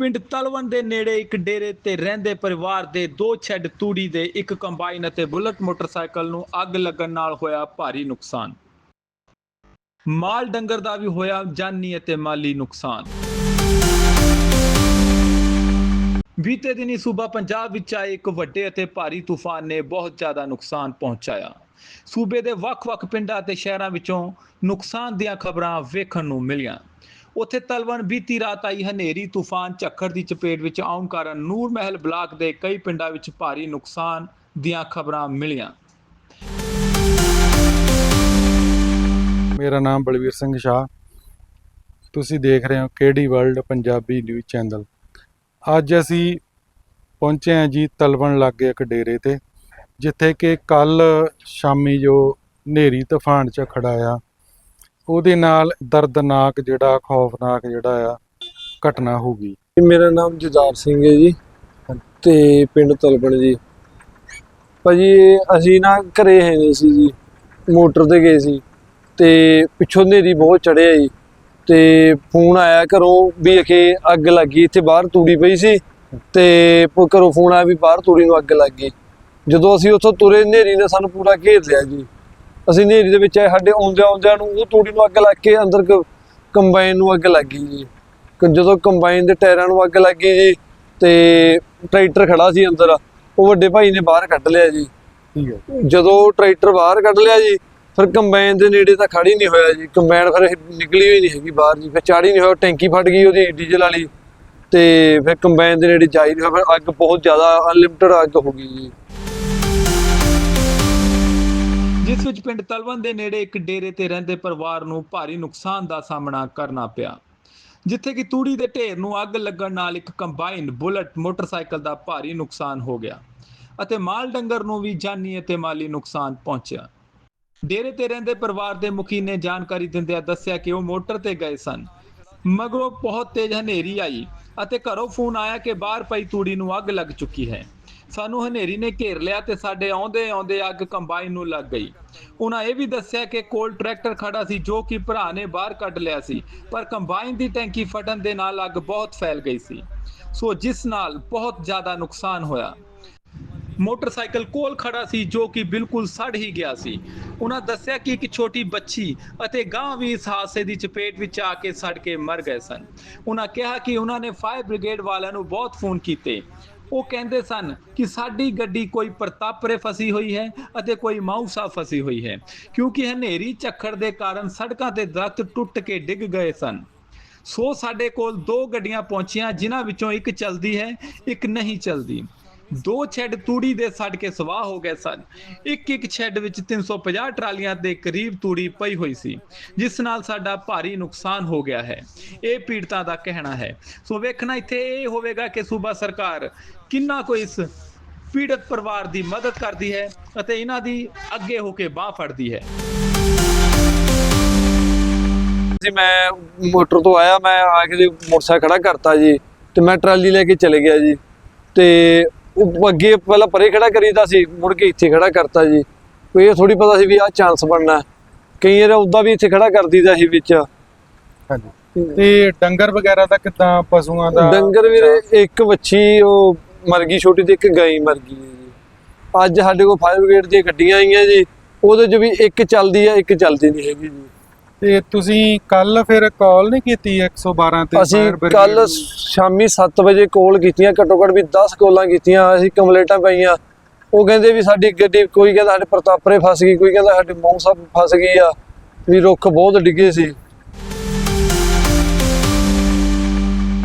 ਪਿੰਡ ਤਲਵਣ ਦੇ ਨੇੜੇ ਇੱਕ ਡੇਰੇ ਤੇ ਰਹਿੰਦੇ ਪਰਿਵਾਰ ਦੇ ਦੋ ਛੱਡ ਤੂੜੀ ਦੇ ਇੱਕ ਕੰਬਾਈਨ ਅਤੇ ਬੁਲਟ ਮੋਟਰਸਾਈਕਲ ਨੂੰ ਅੱਗ ਲੱਗਣ ਨਾਲ ਹੋਇਆ ਭਾਰੀ ਨੁਕਸਾਨ। ਮਾਲ ਡੰਗਰ ਦਾ ਵੀ ਹੋਇਆ ਜਾਨੀ ਅਤੇ ਮਾਲੀ ਨੁਕਸਾਨ। ਬੀਤੇ ਦਿਨੀ ਸੂਬਾ ਪੰਜਾਬ ਵਿੱਚ ਆਏ ਇੱਕ ਵੱਡੇ ਅਤੇ ਭਾਰੀ ਤੂਫਾਨ ਨੇ ਬਹੁਤ ਜ਼ਿਆਦਾ ਨੁਕਸਾਨ ਪਹੁੰਚਾਇਆ। ਸੂਬੇ ਦੇ ਵੱਖ-ਵੱਖ ਪਿੰਡਾਂ ਅਤੇ ਸ਼ਹਿਰਾਂ ਵਿੱਚੋਂ ਨੁਕਸਾਨ ਦੀਆਂ ਖਬਰਾਂ ਵੇਖਣ ਨੂੰ ਮਿਲੀਆਂ। ਉੱਥੇ ਤਲਵਣ ਬੀਤੀ ਰਾਤ ਆਈ ਹਨੇਰੀ, ਤੂਫਾਨ, ਝੱਖੜ ਦੀ ਚਪੇਟ ਵਿੱਚ ਆਉਣ ਕਾਰਨ ਨੂਰ ਮਹਿਲ ਬਲਾਕ ਦੇ ਕਈ ਪਿੰਡਾਂ ਵਿੱਚ ਭਾਰੀ ਨੁਕਸਾਨ ਦੀਆਂ ਖਬਰਾਂ ਮਿਲੀਆਂ। ਮੇਰਾ ਨਾਮ ਬਲਵੀਰ ਸਿੰਘ ਸ਼ਾਹ। ਤੁਸੀਂ ਦੇਖ ਰਹੇ ਹੋ KD world Punjabi news channel. ਅੱਜ ਅਸੀਂ ਪਹੁੰਚੇ ਹਾਂ ਜੀ ਤਲਵਣ ਲਾਗੇ ਇੱਕ ਡੇਰੇ ਤੇ, ਜਿੱਥੇ ਕਿ ਕੱਲ ਸ਼ਾਮੀ ਜੋ ਹਨੇਰੀ, ਤੂਫਾਨ ਚ ਖੜਾ ਆ ਉਹਦੇ ਨਾਲ ਦਰਦਨਾਕ ਜਿਹੜਾ ਖੌਫਨਾਕ ਜਿਹੜਾ ਆ, ਘਟਨਾ ਹੋ ਗਈ। ਮੇਰਾ ਨਾਮ ਜੁਝਾਰ ਸਿੰਘ ਹੈ ਜੀ ਤੇ ਪਿੰਡ ਤਲਬਣ ਜੀ। ਭਾਜੀ, ਅਸੀਂ ਨਾ ਘਰੇ ਹੈ ਨਹੀਂ ਸੀ ਜੀ, ਮੋਟਰ ਤੇ ਗਏ ਸੀ ਤੇ ਪਿੱਛੋਂ ਹਨੇਰੀ ਬਹੁਤ ਚੜਿਆ ਜੀ ਤੇ ਫੋਨ ਆਇਆ ਘਰੋਂ ਵੀ ਅਖੇ ਅੱਗ ਲੱਗੀ ਇੱਥੇ ਬਾਹਰ ਤੂੜੀ ਪਈ ਸੀ ਤੇ ਘਰੋਂ ਫੋਨ ਆਇਆ ਵੀ ਬਾਹਰ ਤੂੜੀ ਨੂੰ ਅੱਗ ਲੱਗ ਗਈ। ਜਦੋਂ ਅਸੀਂ ਉੱਥੋਂ ਤੁਰੇ, ਹਨੇਰੀ ਨੇ ਸਾਨੂੰ ਪੂਰਾ ਘੇਰ ਲਿਆ ਜੀ। ਅਸੀਂ ਹਨੇਰੀ ਦੇ ਵਿੱਚ ਆਏ ਸਾਡੇ ਆਉਂਦਿਆਂ ਆਉਂਦਿਆਂ ਨੂੰ ਉਹ ਤੂੜੀ ਨੂੰ ਅੱਗ ਲੱਗ ਕੇ ਅੰਦਰ ਕੰਬਾਈਨ ਨੂੰ ਅੱਗ ਲੱਗ ਗਈ ਜੀ। ਜਦੋਂ ਕੰਬਾਈਨ ਦੇ ਟਾਇਰਾਂ ਨੂੰ ਅੱਗ ਲੱਗ ਗਈ ਜੀ ਤੇ ਟਰੈਕਟਰ ਖੜਾ ਸੀ ਅੰਦਰ ਉਹ ਵੱਡੇ ਭਾਈ ਨੇ ਬਾਹਰ ਕੱਢ ਲਿਆ ਜੀ। ਠੀਕ ਹੈ। ਜਦੋਂ ਟਰੈਕਟਰ ਬਾਹਰ ਕੱਢ ਲਿਆ ਜੀ ਫਿਰ ਕੰਬਾਈਨ ਦੇ ਨੇੜੇ ਤਾਂ ਖੜੀ ਨਹੀਂ ਹੋਇਆ ਜੀ। ਕੰਬਾਈਨ ਫਿਰ ਨਿਕਲੀ ਹੋਈ ਨਹੀਂ ਹੈਗੀ ਬਾਹਰ ਜੀ ਫਿਰ ਚਾੜੀ ਨਹੀਂ ਹੋਇਆ ਟੈਂਕੀ ਫਟ ਗਈ ਉਹਦੀ ਡੀਜ਼ਲ ਵਾਲੀ। ਤੇ ਫਿਰ ਕੰਬਾਈਨ ਦੇ ਨੇੜੇ ਜਾ ਹੀ ਨਹੀਂ ਹੋਇਆ ਫਿਰ ਅੱਗ ਬਹੁਤ ਜ਼ਿਆਦਾ ਅਨਲਿਮਟਿਡ ਅੱਗ ਹੋ ਗਈ ਜੀ। ਜਿਸ ਵਿੱਚ ਪਿੰਡ ਤਲਵਣ ਦੇ ਨੇੜੇ ਇੱਕ ਡੇਰੇ ਤੇ ਰਹਿੰਦੇ ਪਰਿਵਾਰ ਨੂੰ ਭਾਰੀ ਨੁਕਸਾਨ ਦਾ ਸਾਹਮਣਾ ਕਰਨਾ ਪਿਆ। ਜਿੱਥੇ ਕਿ ਤੂੜੀ ਦੇ ਢੇਰ ਨੂੰ ਅੱਗ ਲੱਗਣ ਨਾਲ ਇੱਕ ਕੰਬਾਈਨ ਬੁਲਟ ਮੋਟਰਸਾਈਕਲ ਦਾ ਭਾਰੀ ਨੁਕਸਾਨ ਹੋ ਗਿਆ ਅਤੇ ਮਾਲ ਡੰਗਰ ਨੂੰ ਵੀ ਜਾਨੀ ਅਤੇ ਮਾਲੀ ਨੁਕਸਾਨ ਪਹੁੰਚਿਆ। ਡੇਰੇ ਤੇ ਰਹਿੰਦੇ ਪਰਿਵਾਰ ਦੇ ਮੁਖੀ ਨੇ ਜਾਣਕਾਰੀ ਦਿੰਦਿਆਂ ਦੱਸਿਆ ਕਿ ਉਹ ਮੋਟਰ ਤੇ ਗਏ ਸਨ। ਮਗਰੋਂ ਬਹੁਤ ਤੇਜ਼ ਹਨੇਰੀ ਆਈ ਅਤੇ ਘਰੋਂ ਫੋਨ ਆਇਆ ਕਿ ਬਾਹਰ ਪਈ ਤੂੜੀ ਨੂੰ ਅੱਗ ਲੱਗ ਚੁੱਕੀ ਹੈ। ਸਾਨੂੰ ਹਨੇਰੀ ਨੇ ਘੇਰ ਲਿਆ ਤੇ ਸਾਡੇ ਆਉਂਦੇ ਆਉਂਦੇ ਅੱਗ ਕੰਬਾਈਨ ਨੂੰ ਲੱਗ ਗਈ। ਉਹਨਾਂ ਇਹ ਵੀ ਦੱਸਿਆ ਕਿ ਕੋਲ ਟਰੈਕਟਰ ਖੜਾ ਸੀ ਜੋ ਕਿ ਭਰਾ ਨੇ ਬਾਹਰ ਕੱਢ ਲਿਆ ਸੀ, ਪਰ ਕੰਬਾਈਨ ਦੀ ਟੈਂਕੀ ਫਟਣ ਦੇ ਨਾਲ ਅੱਗ ਬਹੁਤ ਫੈਲ ਗਈ ਸੀ। ਸੋ ਜਿਸ ਨਾਲ ਬਹੁਤ ਜ਼ਿਆਦਾ ਨੁਕਸਾਨ ਹੋਇਆ। ਮੋਟਰਸਾਈਕਲ ਕੋਲ ਖੜਾ ਸੀ ਜੋ ਕਿ ਬਿਲਕੁਲ ਸੜ ਹੀ ਗਿਆ ਸੀ। ਉਹਨਾਂ ਦੱਸਿਆ ਕਿ ਇੱਕ ਛੋਟੀ ਬੱਚੀ ਅਤੇ ਗਾਂ ਵੀ ਇਸ ਹਾਦਸੇ ਦੀ ਚਪੇਟ ਵਿੱਚ ਆ ਕੇ ਸੜ ਕੇ ਮਰ ਗਏ ਸਨ। ਉਹਨਾਂ ਕਿਹਾ ਕਿ ਉਹਨਾਂ ਨੇ ਫਾਇਰ ਬ੍ਰਿਗੇਡ ਵਾਲਿਆਂ ਨੂੰ ਬਹੁਤ ਫੋਨ ਕੀਤੇ। ਉਹ ਕਹਿੰਦੇ ਸਨ ਕਿ ਸਾਡੀ ਗੱਡੀ ਕੋਈ ਪ੍ਰਤਾਪਰੇ ਫਸੀ ਹੋਈ ਹੈ ਅਤੇ ਕੋਈ ਮਾਊਸਾ ਫਸੀ ਹੋਈ ਹੈ, ਕਿਉਂਕਿ ਹਨੇਰੀ ਝੱਖੜ ਦੇ ਕਾਰਨ ਸੜਕਾਂ ਤੇ ਦਰਖਤ ਟੁੱਟ ਕੇ ਡਿੱਗ ਗਏ ਸਨ। ਸੋ ਸਾਡੇ ਕੋਲ ਦੋ ਗੱਡੀਆਂ ਪਹੁੰਚੀਆਂ, ਜਿਨ੍ਹਾਂ ਵਿੱਚੋਂ ਇੱਕ ਚੱਲਦੀ ਹੈ, ਇੱਕ ਨਹੀਂ ਚੱਲਦੀ। ਦੋ ਛੱਡ ਤੂੜੀ ਦੇ ਸੜ ਕੇ ਸਵਾਹ ਹੋ ਗਏ ਸਨ। ਇੱਕ ਇੱਕ ਛੱਡ ਵਿੱਚ 350 ਟਰਾਲੀਆਂ ਦੇ ਕਰੀਬ ਤੂੜੀ ਪਈ ਹੋਈ ਸੀ, ਜਿਸ ਨਾਲ ਸਾਡਾ ਭਾਰੀ ਨੁਕਸਾਨ ਹੋ ਗਿਆ ਹੈ। ਇਹ ਪੀੜਤਾਂ ਦਾ ਕਹਿਣਾ ਹੈ। ਸੋ ਵੇਖਣਾ ਇੱਥੇ ਇਹ ਹੋਵੇਗਾ ਕਿ ਸੂਬਾ ਸਰਕਾਰ ਕਿੰਨਾ ਕੋ ਇਸ ਪੀੜਤ ਪਰਿਵਾਰ ਦੀ ਮਦਦ ਕਰਦੀ ਹੈ ਅਤੇ ਇਹਨਾਂ ਦੀ ਅੱਗੇ ਹੋ ਕੇ ਬਾਹ ਫੜਦੀ ਹੈ। ਜੀ, ਮੈਂ ਮੋਟਰ ਤੋਂ ਆਇਆ, ਮੈਂ ਆ ਕੇ ਮੋਟਰਸਾਈਕਲ ਖੜਾ ਕਰਤਾ ਜੀ, ਤੇ ਮੈਂ ਟਰਾਲੀ ਲੈ ਕੇ ਚਲੇ ਗਿਆ ਜੀ। ਤੇ ਅੱਗੇ ਪਹਿਲਾਂ ਪਰੇ ਖੜਾ ਕਰੀਦਾ ਸੀ ਮੁੜ ਕੇ ਇੱਥੇ ਖੜਾ ਕਰਤਾ ਜੀ। ਕੋਈ ਇਹ ਥੋੜੀ ਪਤਾ ਸੀ ਵੀ ਆਹ ਚਾਂਸ ਬਣਨਾ। ਕਈ ਵਾਰ ਉਦਾਂ ਵੀ ਇੱਥੇ ਖੜਾ ਕਰ ਦੀਦਾ ਸੀ ਵਿੱਚ। ਹਾਂਜੀ। ਤੇ ਡੰਗਰ ਵਗੈਰਾ ਦਾ ਕਿਦਾਂ ਪਸ਼ੂਆਂ ਦਾ ਡੰਗਰ ਵੀਰੇ ਇੱਕ ਵੱਛੀ ਉਹ ਮਰ ਗਈ ਛੋਟੀ ਤੇ ਇੱਕ ਗਾਈ ਮਰ ਗਈ ਜੀ। ਅੱਜ ਸਾਡੇ ਕੋਲ ਫਾਇਰ ਬ੍ਰਿਗੇਡ ਦੀਆਂ ਗੱਡੀਆਂ ਆਈਆਂ ਜੀ ਉਹਦੇ 'ਚ ਵੀ ਇੱਕ ਚੱਲਦੀ ਆ ਇੱਕ ਚੱਲਦੀ ਨਹੀਂ ਹੈਗੀ ਜੀ। ਤੇ ਤੁਸੀਂ ਕੱਲ ਫਿਰ ਕਾਲ ਨਹੀਂ ਕੀਤੀ 112 ਤੇ ਅਸੀਂ ਕੱਲ? ਸ਼ਾਮੀ 7 ਵਜੇ ਕਾਲ ਕੀਤੀਆਂ ਘੱਟੋ ਘੱਟ ਵੀ 10 ਕਾਲਾਂ ਕੀਤੀਆਂ ਅਸੀਂ ਕੰਪਲੇਂਟਾਂ ਪਈਆਂ ਉਹ ਕਹਿੰਦੇ ਵੀ ਸਾਡੀ ਗੱਡੀ ਕੋਈ ਕਹਿੰਦਾ ਸਾਡੇ ਪ੍ਰਤਾਪਰੇ ਫਸ ਗਈ ਕੋਈ ਕਹਿੰਦਾ ਸਾਡੇ ਮੌਸਾ ਫਸ ਗਈ ਆ ਵੀ ਰੁੱਖ ਬਹੁਤ ਡਿੱਗੇ ਸੀ